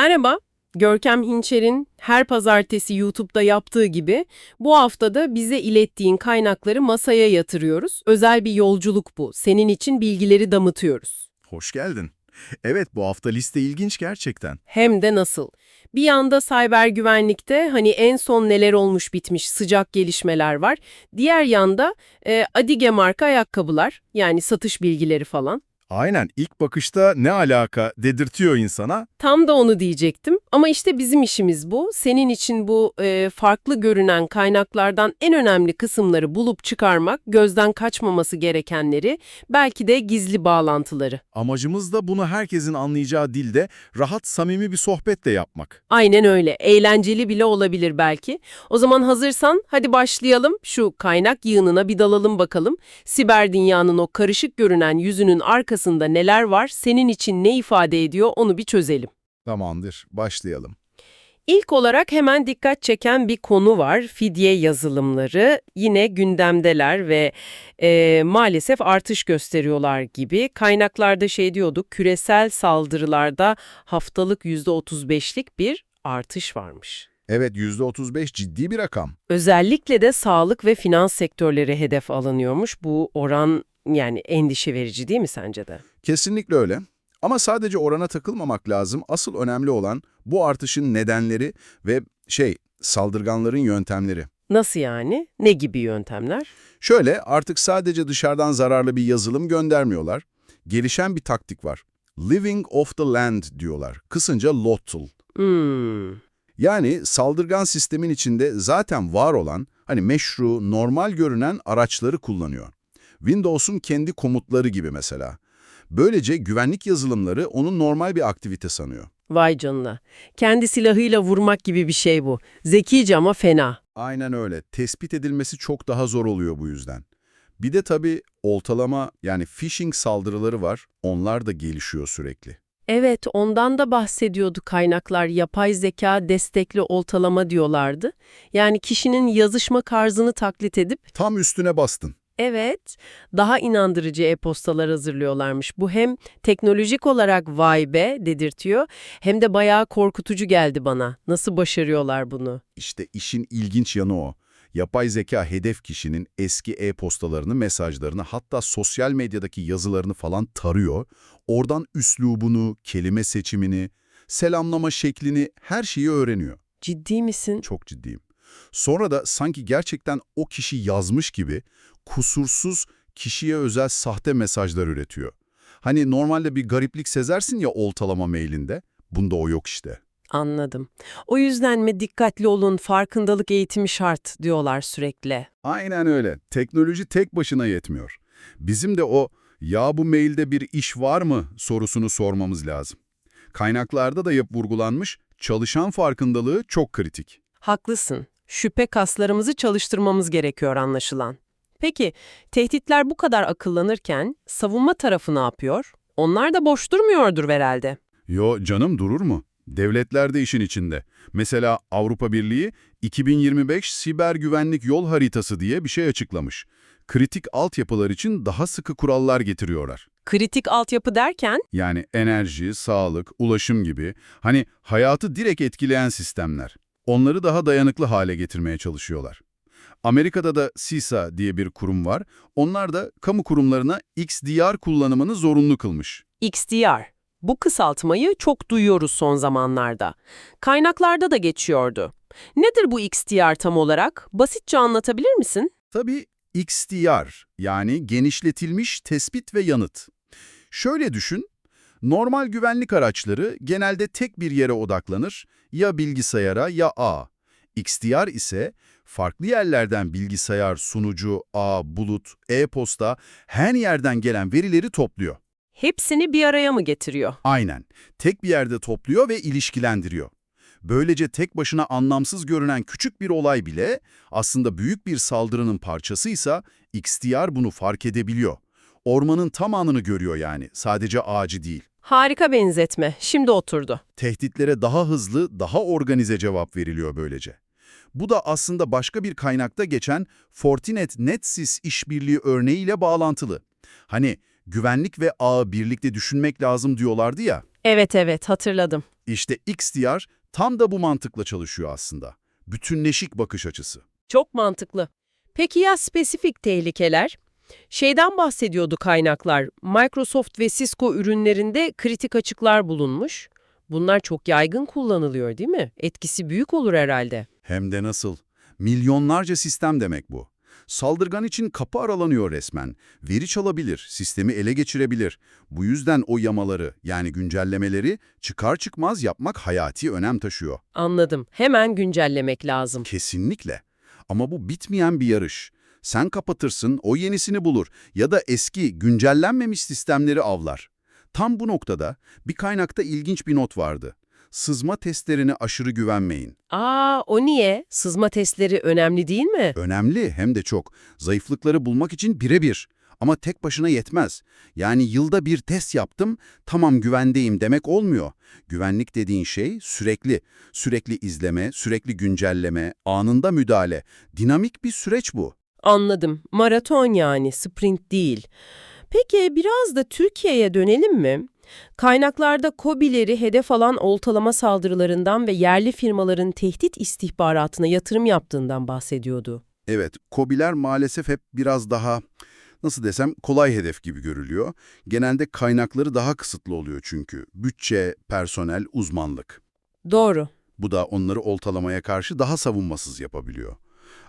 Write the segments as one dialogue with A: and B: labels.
A: Merhaba, Görkem Hinçer'in her pazartesi YouTube'da yaptığı gibi bu haftada bize ilettiğin kaynakları masaya yatırıyoruz. Özel bir yolculuk bu. Senin için bilgileri damıtıyoruz.
B: Hoş geldin. Evet bu hafta liste ilginç gerçekten.
A: Hem de nasıl? Bir yanda siber güvenlikte hani en son neler olmuş bitmiş sıcak gelişmeler var. Diğer yanda e, Adige marka ayakkabılar yani satış bilgileri falan.
B: Aynen ilk bakışta ne alaka dedirtiyor insana.
A: Tam da onu diyecektim. Ama işte bizim işimiz bu. Senin için bu e, farklı görünen kaynaklardan en önemli kısımları bulup çıkarmak, gözden kaçmaması gerekenleri, belki de gizli bağlantıları.
B: Amacımız da bunu herkesin anlayacağı dilde rahat samimi bir sohbetle yapmak.
A: Aynen öyle. Eğlenceli bile olabilir belki. O zaman hazırsan hadi başlayalım. Şu kaynak yığınına bir dalalım bakalım. Siber dünyanın o karışık görünen yüzünün arkasında neler var, senin için ne ifade ediyor onu bir çözelim.
B: Tamamdır başlayalım.
A: İlk olarak hemen dikkat çeken bir konu var. Fidye yazılımları yine gündemdeler ve e, maalesef artış gösteriyorlar gibi. Kaynaklarda şey diyorduk, küresel saldırılarda haftalık %35'lik bir artış varmış.
B: Evet %35 ciddi bir rakam.
A: Özellikle de sağlık ve finans sektörleri hedef alınıyormuş. Bu oran yani endişe verici değil mi sence de?
B: Kesinlikle öyle. Ama sadece orana takılmamak lazım. Asıl önemli olan bu artışın nedenleri ve şey saldırganların yöntemleri.
A: Nasıl yani? Ne gibi yöntemler?
B: Şöyle artık sadece dışarıdan zararlı bir yazılım göndermiyorlar. Gelişen bir taktik var. Living off the land diyorlar. Kısınca LOTL.
A: Hmm.
B: Yani saldırgan sistemin içinde zaten var olan, hani meşru, normal görünen araçları kullanıyor. Windows'un kendi komutları gibi mesela. Böylece güvenlik yazılımları onu normal bir aktivite sanıyor.
A: Vay canına. Kendi silahıyla vurmak gibi bir şey bu. Zekice ama fena.
B: Aynen öyle. Tespit edilmesi çok daha zor oluyor bu yüzden. Bir de tabii oltalama yani phishing saldırıları var. Onlar da gelişiyor sürekli.
A: Evet, ondan da bahsediyordu kaynaklar. Yapay zeka destekli oltalama diyorlardı. Yani kişinin yazışma tarzını taklit edip,
B: Tam üstüne bastın.
A: Evet, daha inandırıcı e-postalar hazırlıyorlarmış. Bu hem teknolojik olarak vay be dedirtiyor, hem de bayağı korkutucu geldi bana. Nasıl başarıyorlar bunu?
B: İşte işin ilginç yanı o. Yapay zeka hedef kişinin eski e-postalarını, mesajlarını hatta sosyal medyadaki yazılarını falan tarıyor. Oradan üslubunu, kelime seçimini, selamlama şeklini her şeyi öğreniyor.
A: Ciddi misin?
B: Çok ciddiyim. Sonra da sanki gerçekten o kişi yazmış gibi kusursuz kişiye özel sahte mesajlar üretiyor. Hani normalde bir gariplik sezersin ya oltalama mailinde. Bunda o yok işte.
A: Anladım. O yüzden mi dikkatli olun, farkındalık eğitimi şart diyorlar sürekli.
B: Aynen öyle. Teknoloji tek başına yetmiyor. Bizim de o ya bu mailde bir iş var mı sorusunu sormamız lazım. Kaynaklarda da yapıp vurgulanmış çalışan farkındalığı çok kritik.
A: Haklısın. Şüphe kaslarımızı çalıştırmamız gerekiyor anlaşılan. Peki, tehditler bu kadar akıllanırken savunma tarafı ne yapıyor? Onlar da boş durmuyordur herhalde.
B: Yo canım durur mu? Devletler de işin içinde. Mesela Avrupa Birliği 2025 Siber Güvenlik Yol Haritası diye bir şey açıklamış. Kritik altyapılar için daha sıkı kurallar getiriyorlar.
A: Kritik altyapı derken,
B: Yani enerji, sağlık, ulaşım gibi hani hayatı direkt etkileyen sistemler. Onları daha dayanıklı hale getirmeye çalışıyorlar. Amerika'da da CISA diye bir kurum var. Onlar da kamu kurumlarına XDR kullanımını zorunlu kılmış.
A: XDR. Bu kısaltmayı çok duyuyoruz son zamanlarda. Kaynaklarda da geçiyordu. Nedir bu XDR tam olarak? Basitçe anlatabilir misin?
B: Tabii XDR yani genişletilmiş tespit ve yanıt. Şöyle düşün, normal güvenlik araçları genelde tek bir yere odaklanır, ya bilgisayara ya ağ. XDR ise farklı yerlerden bilgisayar, sunucu, ağ, bulut, e-posta her yerden gelen verileri topluyor.
A: Hepsini bir araya mı getiriyor?
B: Aynen. Tek bir yerde topluyor ve ilişkilendiriyor. Böylece tek başına anlamsız görünen küçük bir olay bile aslında büyük bir saldırının parçasıysa XDR bunu fark edebiliyor. Ormanın tamamını görüyor yani, sadece ağacı değil.
A: Harika benzetme. Şimdi oturdu.
B: Tehditlere daha hızlı, daha organize cevap veriliyor böylece. Bu da aslında başka bir kaynakta geçen Fortinet NetSys işbirliği örneğiyle bağlantılı. Hani güvenlik ve ağı birlikte düşünmek lazım diyorlardı ya.
A: Evet evet hatırladım.
B: İşte XDR tam da bu mantıkla çalışıyor aslında. Bütünleşik bakış açısı.
A: Çok mantıklı. Peki ya spesifik tehlikeler? Şeyden bahsediyordu kaynaklar. Microsoft ve Cisco ürünlerinde kritik açıklar bulunmuş. Bunlar çok yaygın kullanılıyor değil mi? Etkisi büyük olur herhalde.
B: Hem de nasıl? Milyonlarca sistem demek bu. Saldırgan için kapı aralanıyor resmen. Veri çalabilir, sistemi ele geçirebilir. Bu yüzden o yamaları yani güncellemeleri çıkar çıkmaz yapmak hayati önem taşıyor.
A: Anladım. Hemen güncellemek lazım.
B: Kesinlikle. Ama bu bitmeyen bir yarış. Sen kapatırsın, o yenisini bulur ya da eski, güncellenmemiş sistemleri avlar. Tam bu noktada bir kaynakta ilginç bir not vardı. Sızma testlerine aşırı güvenmeyin.
A: Aa, o niye? Sızma testleri önemli değil mi?
B: Önemli hem de çok. Zayıflıkları bulmak için birebir. Ama tek başına yetmez. Yani yılda bir test yaptım, tamam güvendeyim demek olmuyor. Güvenlik dediğin şey sürekli. Sürekli izleme, sürekli güncelleme, anında müdahale. Dinamik bir süreç bu.
A: Anladım. Maraton yani, sprint değil. Peki biraz da Türkiye'ye dönelim mi? Kaynaklarda KOBİ'leri hedef alan oltalama saldırılarından ve yerli firmaların tehdit istihbaratına yatırım yaptığından bahsediyordu.
B: Evet, KOBİ'ler maalesef hep biraz daha, nasıl desem, kolay hedef gibi görülüyor. Genelde kaynakları daha kısıtlı oluyor çünkü. Bütçe, personel, uzmanlık.
A: Doğru.
B: Bu da onları oltalamaya karşı daha savunmasız yapabiliyor.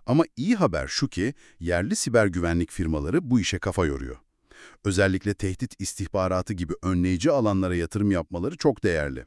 B: Ama iyi haber şu ki yerli siber güvenlik firmaları bu işe kafa yoruyor. Özellikle tehdit istihbaratı gibi önleyici alanlara yatırım yapmaları çok değerli.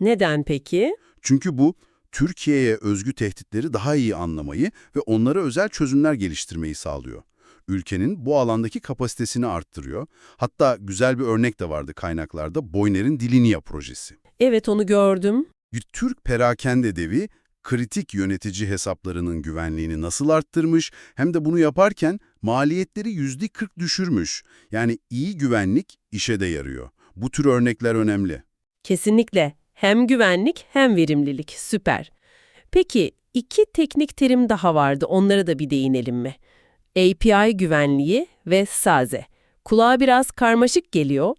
A: Neden peki?
B: Çünkü bu Türkiye'ye özgü tehditleri daha iyi anlamayı ve onlara özel çözümler geliştirmeyi sağlıyor. Ülkenin bu alandaki kapasitesini arttırıyor. Hatta güzel bir örnek de vardı kaynaklarda Boyner'in Dilinia projesi.
A: Evet onu gördüm.
B: Bir Türk perakende devi kritik yönetici hesaplarının güvenliğini nasıl arttırmış hem de bunu yaparken maliyetleri %40 düşürmüş. Yani iyi güvenlik işe de yarıyor. Bu tür örnekler önemli.
A: Kesinlikle. Hem güvenlik hem verimlilik. Süper. Peki iki teknik terim daha vardı. Onlara da bir değinelim mi? API güvenliği ve SAZE. Kulağa biraz karmaşık geliyor.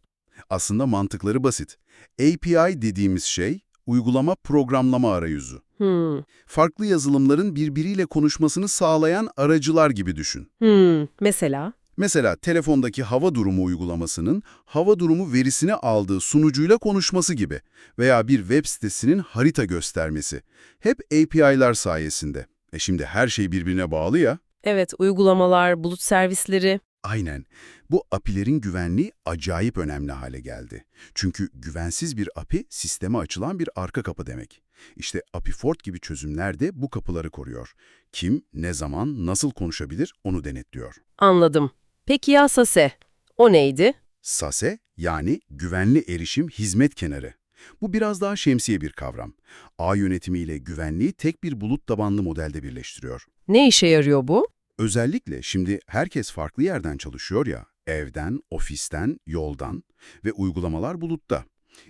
B: Aslında mantıkları basit. API dediğimiz şey uygulama programlama arayüzü.
A: Hmm.
B: Farklı yazılımların birbiriyle konuşmasını sağlayan aracılar gibi düşün.
A: Hmm. Mesela?
B: Mesela telefondaki hava durumu uygulamasının hava durumu verisini aldığı sunucuyla konuşması gibi veya bir web sitesinin harita göstermesi. Hep API'lar sayesinde. E şimdi her şey birbirine bağlı ya.
A: Evet, uygulamalar, bulut servisleri.
B: Aynen. Bu API'lerin güvenliği acayip önemli hale geldi. Çünkü güvensiz bir API sisteme açılan bir arka kapı demek. İşte API Fort gibi çözümler de bu kapıları koruyor. Kim, ne zaman, nasıl konuşabilir onu denetliyor.
A: Anladım. Peki ya SASE? O neydi?
B: SASE yani güvenli erişim hizmet kenarı. Bu biraz daha şemsiye bir kavram. Ağ yönetimiyle güvenliği tek bir bulut tabanlı modelde birleştiriyor.
A: Ne işe yarıyor bu?
B: Özellikle şimdi herkes farklı yerden çalışıyor ya, evden, ofisten, yoldan ve uygulamalar bulutta.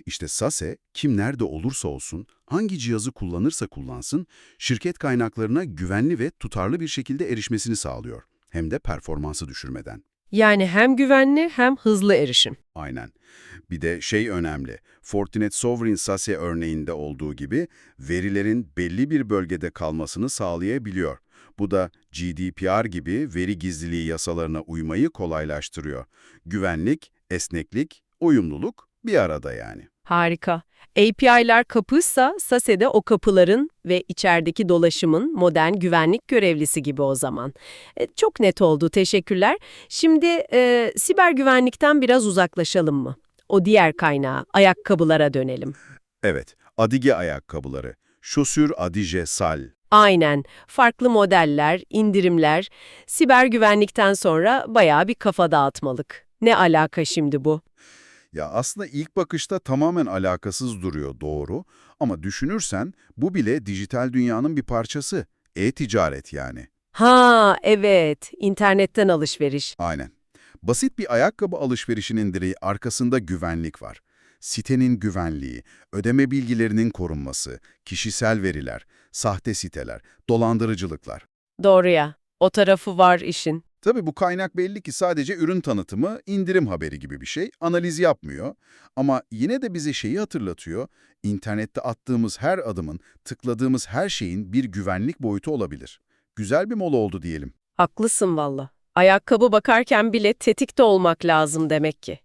B: İşte SASE, kim nerede olursa olsun, hangi cihazı kullanırsa kullansın, şirket kaynaklarına güvenli ve tutarlı bir şekilde erişmesini sağlıyor. Hem de performansı düşürmeden.
A: Yani hem güvenli hem hızlı erişim.
B: Aynen. Bir de şey önemli, Fortinet Sovereign SASE örneğinde olduğu gibi verilerin belli bir bölgede kalmasını sağlayabiliyor. Bu da GDPR gibi veri gizliliği yasalarına uymayı kolaylaştırıyor. Güvenlik, esneklik, uyumluluk bir arada yani.
A: Harika. API'lar kapıysa SASE de o kapıların ve içerideki dolaşımın modern güvenlik görevlisi gibi o zaman. E, çok net oldu, teşekkürler. Şimdi e, siber güvenlikten biraz uzaklaşalım mı? O diğer kaynağa, ayakkabılara dönelim.
B: Evet, Adige ayakkabıları, Chaussure Adige Sal.
A: Aynen. Farklı modeller, indirimler. Siber güvenlikten sonra bayağı bir kafa dağıtmalık. Ne alaka şimdi bu?
B: Ya aslında ilk bakışta tamamen alakasız duruyor doğru ama düşünürsen bu bile dijital dünyanın bir parçası. E-ticaret yani.
A: Ha, evet. İnternetten alışveriş.
B: Aynen. Basit bir ayakkabı alışverişinin direği arkasında güvenlik var. Sitenin güvenliği, ödeme bilgilerinin korunması, kişisel veriler, sahte siteler, dolandırıcılıklar.
A: Doğru ya. O tarafı var işin.
B: Tabii bu kaynak belli ki sadece ürün tanıtımı, indirim haberi gibi bir şey. Analiz yapmıyor. Ama yine de bize şeyi hatırlatıyor. İnternette attığımız her adımın, tıkladığımız her şeyin bir güvenlik boyutu olabilir. Güzel bir mola oldu diyelim.
A: Haklısın valla. Ayakkabı bakarken bile tetikte olmak lazım demek ki.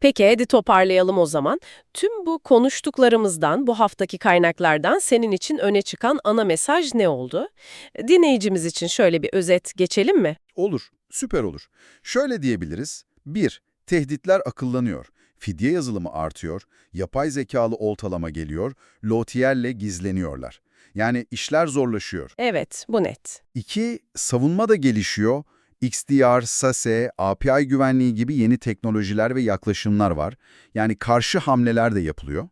A: Peki hadi toparlayalım o zaman. Tüm bu konuştuklarımızdan, bu haftaki kaynaklardan senin için öne çıkan ana mesaj ne oldu? Dinleyicimiz için şöyle bir özet geçelim mi?
B: Olur, süper olur. Şöyle diyebiliriz. 1. Tehditler akıllanıyor. Fidye yazılımı artıyor, yapay zekalı oltalama geliyor, lotiyerle gizleniyorlar. Yani işler zorlaşıyor.
A: Evet, bu net.
B: 2. Savunma da gelişiyor. XDR, SASE, API güvenliği gibi yeni teknolojiler ve yaklaşımlar var. Yani karşı hamleler de yapılıyor.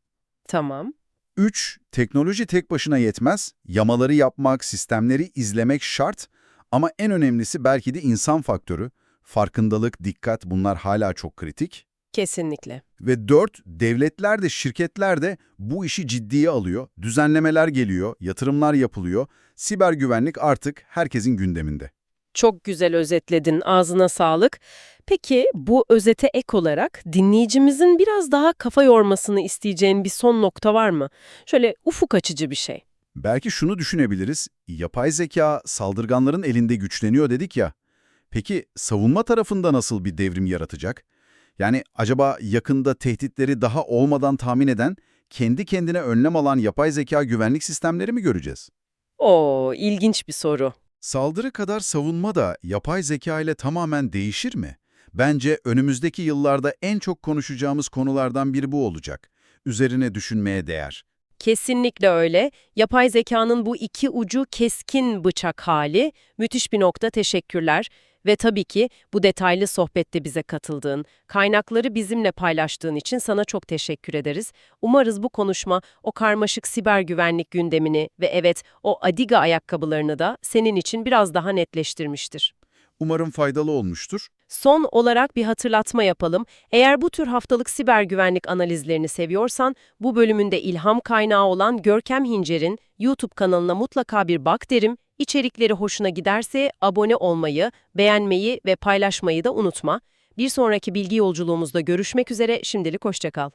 A: Tamam.
B: 3. Teknoloji tek başına yetmez. Yamaları yapmak, sistemleri izlemek şart. Ama en önemlisi belki de insan faktörü. Farkındalık, dikkat bunlar hala çok kritik.
A: Kesinlikle.
B: Ve 4. Devletler de şirketler de bu işi ciddiye alıyor. Düzenlemeler geliyor, yatırımlar yapılıyor. Siber güvenlik artık herkesin gündeminde.
A: Çok güzel özetledin, ağzına sağlık. Peki bu özete ek olarak dinleyicimizin biraz daha kafa yormasını isteyeceğin bir son nokta var mı? Şöyle ufuk açıcı bir şey.
B: Belki şunu düşünebiliriz. Yapay zeka saldırganların elinde güçleniyor dedik ya. Peki savunma tarafında nasıl bir devrim yaratacak? Yani acaba yakında tehditleri daha olmadan tahmin eden, kendi kendine önlem alan yapay zeka güvenlik sistemleri mi göreceğiz?
A: Oo, ilginç bir soru.
B: Saldırı kadar savunma da yapay zeka ile tamamen değişir mi? Bence önümüzdeki yıllarda en çok konuşacağımız konulardan biri bu olacak. Üzerine düşünmeye değer.
A: Kesinlikle öyle. Yapay zekanın bu iki ucu keskin bıçak hali. Müthiş bir nokta, teşekkürler. Ve tabii ki bu detaylı sohbette bize katıldığın, kaynakları bizimle paylaştığın için sana çok teşekkür ederiz. Umarız bu konuşma o karmaşık siber güvenlik gündemini ve evet o Adiga ayakkabılarını da senin için biraz daha netleştirmiştir.
B: Umarım faydalı olmuştur.
A: Son olarak bir hatırlatma yapalım. Eğer bu tür haftalık siber güvenlik analizlerini seviyorsan, bu bölümünde ilham kaynağı olan Görkem Hincer'in YouTube kanalına mutlaka bir bak derim. İçerikleri hoşuna giderse abone olmayı, beğenmeyi ve paylaşmayı da unutma. Bir sonraki bilgi yolculuğumuzda görüşmek üzere, şimdilik hoşçakal.